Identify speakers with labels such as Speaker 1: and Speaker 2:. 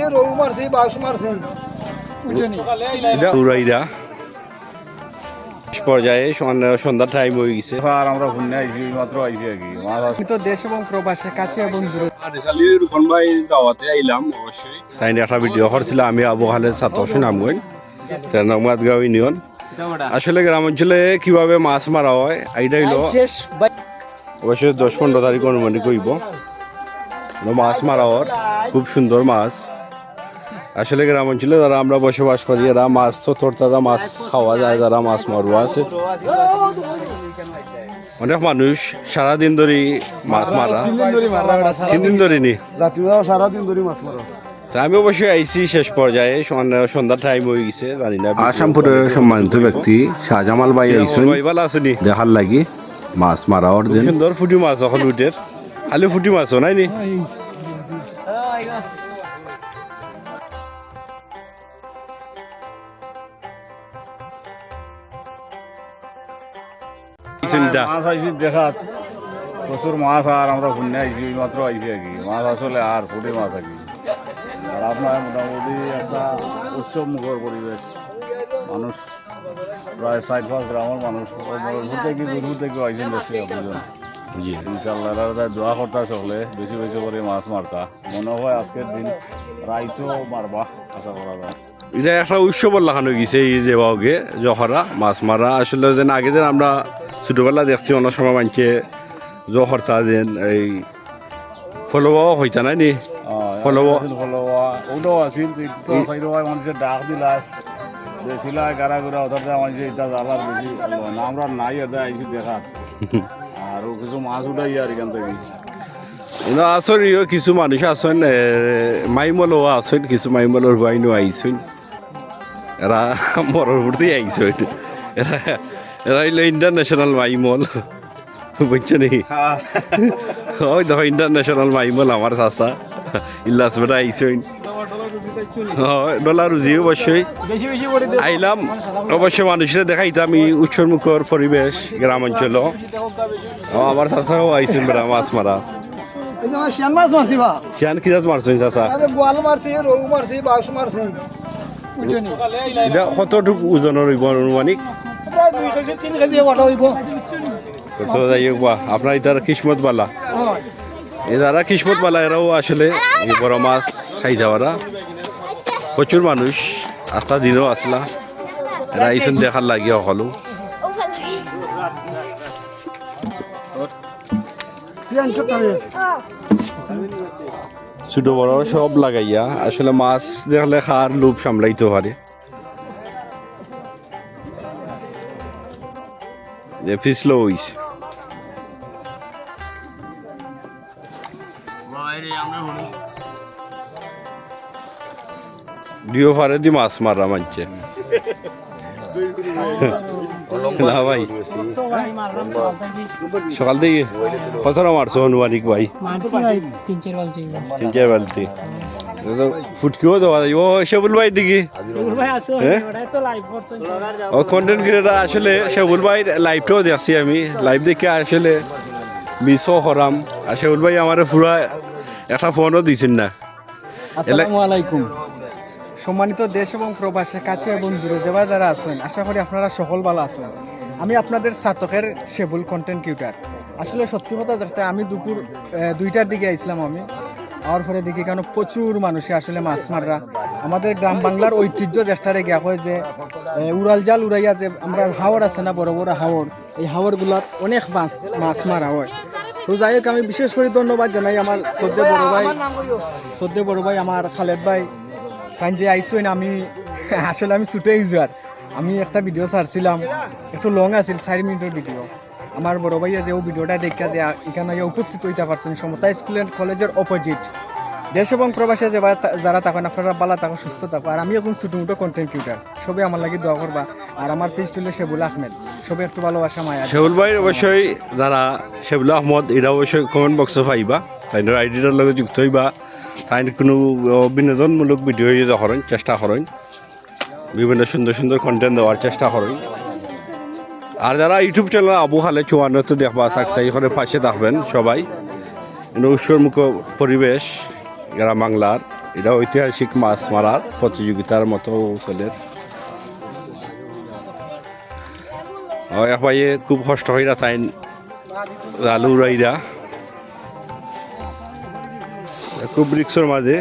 Speaker 1: রৌ মারছি বাস মারছি।
Speaker 2: উড়াইরা পর্যায়ে সন্ধ্যা- টাইম হয়ে গেছে।
Speaker 3: স্যার আমরা ঘুরনে আইছি মাত্র আইছি আর কি।
Speaker 1: আমি তো দেশ এবং প্রবাসের কাছে এবং দূরে।
Speaker 2: রুকন ভাই দাওয়াতে আইলাম অবশ্যই। তাই একটা ভিডিও করছিল আমি আবু খালেদ ছাত্র নামাজগাঁও ইউনিয়ন আসলে গ্রাম অঞ্চলে কীভাবে মাছ মারা হয় এইটা হইল? অবশ্যই দশ পনেরো তারিখ অনুমানিক হইব মাছ মারা হওয়ার খুব সুন্দর মাছ। আসলে গ্রাম অঞ্চলে যারা আমরা বসবাস করি এরা মাছ তো তোর তাজা মাছ খাওয়া যায় যারা মাছ মারুয়া আছে। অনেক মানুষ সারাদিন ধরে মাছ মারা। তিন দিন ধরে নি
Speaker 1: সারাদিন ধরে মাছ মারো।
Speaker 2: আমি অবশ্যই আইছি শেষ পর্যায়ে সন্ধ্যা- সন্ধ্যার টাইম হয়ে গেছে জানি না। আসামপুরের সম্মানিত ব্যক্তি শাহজামাল ভাই আইসুন ভালো আসুনি দেখার লাগি মাছ মারা অর্জন সুন্দর ফুটি মাছ এখন উঠের খালি ফুটি মাছও নাই নি?
Speaker 3: মাছ আইছি দেখাত। প্রচুর মাছ আর আমরা ঘুরনে আইছি মাত্র আইছি আর কি। মাছ আসলে আর ফুটে মাছ আর কি। আর আপনার মোটামুটি একটা উৎসব মুখর পরিবেশ। মানুষ প্রায় ষাট পাঁচ গ্রামের মানুষ। ঘুরতে থেকে দূর থেকে আইছেন বেশি আপনাদের
Speaker 2: জি।
Speaker 3: ইনশাল্লাহ তারা দোয়া করতা সকলে বেশি বেশি করে মাছ মারতা। মনে হয় আজকের দিন রাইতো মারবা আশা করা যায়।
Speaker 2: এটা একটা উৎসবর লাগানো গেছে এই যে বাউকে জহরা মাছ মারা। আসলে যেন আগে যেন আমরা ছোটবেলা দেখছি অনেক সময় মানছে জহরতা যেন এই ফলবাও হইতা নাই নি?
Speaker 3: ওটাও আছিল তো সাইড হয় মানুষের ডাক দিলা। বেশিলা গারা গুড়া ওটাতে মানুষের এটা জ্বালার বেশি আমরা নাই এটা আইছি দেখা। আর ও কিছু মাছ উঠাই আর এখান থেকে।
Speaker 2: না আসরিও কিছু মানুষ আছেন এ, মাইমলও আছেন কিছু মাইমলর বাইনও আইছেন এরা মরর প্রতি আইছেন এরা এরা হইল ইন্টারন্যাশনাল মাইমল বুঝছ নি ওই দেখো ইন্টারন্যাশনাল মাইমল আমার চাষা ইল্লাস বেটা আইছেন হয় ডলার রুজি অবশ্যই
Speaker 1: বেশি বেশি করে
Speaker 2: আইলাম অবশ্য মানুষের দেখাইতাম এই উৎসবমুখর পরিবেশ গ্রাম অঞ্চল আমার চাষাও আইছেন বেটা মাছ মারা
Speaker 1: শিয়ান মাছ মারছি বা
Speaker 2: কেন কি জাত মারছেন চাষা
Speaker 1: আরে গোয়াল মারছি রৌ মারছি বাস মারছি
Speaker 2: কতটুকু ওজনের হইব কত যাই হোক বা আপনার ইতার কিসমত বালা। এ যারা কিসমত বালা এরাও আসলে বড় মাছ খাই যাওয়ারা। প্রচুর মানুষ আস্তা দিনও আসলা এরা আইসন দেখার লাগি সকলো
Speaker 1: কি আনছো তবে
Speaker 2: ছোট বড় সব লাগাইয়া, আসলে মাছ দেখলে খার লোভ সামলাইতে পারে। যে ফিসলো হইছে ডিও ফারে দি মাছ মারা মানছে না ভাই সকাল থেকে কতটা মারছো অনুমানিক ভাই
Speaker 4: তিন চার বালতি
Speaker 2: তিন চার বালতি ফুটকিও দেওয়া যায়। ও সেবুল ভাই দিকে
Speaker 4: ভাই আসো
Speaker 2: হ্যাঁ? ও কন্টেন্ট ক্রিয়েটার আসলে ভাই লাইভটাও দেখছি আমি। লাইভ দেখে আসলে মিসও করাম আর ভাই আমার পুরা একটা ফোনও দিছেন না।
Speaker 1: আসসালামু আলাইকুম। সম্মানিত দেশ এবং প্রবাসের কাছে এবং দূরে যাওয়া যারা আছেন আশা করি আপনারা সকল ভালো আছেন। আমি আপনাদের সাতকের শেবুল কন্টেন্ট কিউটার আসলে সত্যি কথা যেটা আমি দুপুর দুইটার দিকে আইছিলাম আমি। আমার পরে দেখি কারণ প্রচুর মানুষে আসলে মাছ মাররা। আমাদের গ্রাম বাংলার ঐতিহ্য যেটারে গিয়া হয় যে উড়াল জাল উড়াইয়া যে আমরা হাওর আছে না বড় বড় হাওর, এই হাওরগুলাত অনেক মাছ মাছ মারা হয়। তো যাই হোক, আমি বিশেষ করে ধন্যবাদ জানাই আমার শ্রদ্ধে বড় ভাই শ্রদ্ধে বড় ভাই আমার খালেদ ভাই। কারণ যে আইসুন আমি, আসলে আমি ছুটে ইউজার আমি একটা ভিডিও ছাড়ছিলাম, একটু লং আছিল, চারি মিনিটের ভিডিও আমার বড় ভাইয়া যে ও ভিডিওটা দেখা যে এখানে উপস্থিত হইতে পারছেন সমতা স্কুল অ্যান্ড কলেজের অপোজিট দেশ এবং প্রবাসে যে যারা তখন আপনারা বালা তখন সুস্থ থাকো আর আমি এখন ছোটো মোটো কন্টেন্ট ক্রিয়েটার সবাই আমার লাগি দোয়া করবা। আর আমার পেজ তুলে শেবুল আহমেদ সবাই একটু ভালোবাসা মায়া।
Speaker 2: শেবুল ভাই অবশ্যই যারা শেবুল আহমদ এরা অবশ্যই কমেন্ট বক্সে পাইবা। তাই আইডিটার লগে যুক্ত হইবা। তাই কোনো বিনোদনমূলক ভিডিও করেন চেষ্টা করেন বিভিন্ন সুন্দর সুন্দর কন্টেন্ট দেওয়ার চেষ্টা করেন আর যারা ইউটিউব চ্যানেল আবু হালে চুয়ান্নতে দেখবা সাকসাই করে পাশে থাকবেন সবাই। উৎসবমুখ পরিবেশ, গ্রাম বাংলার, এটা ঐতিহাসিক মাছ মারার প্রতিযোগিতার মতো চলে এক ভাইয়ে খুব কষ্ট হইরা তাই জালু উড়াইরা খুব রিক্সর মাঝে।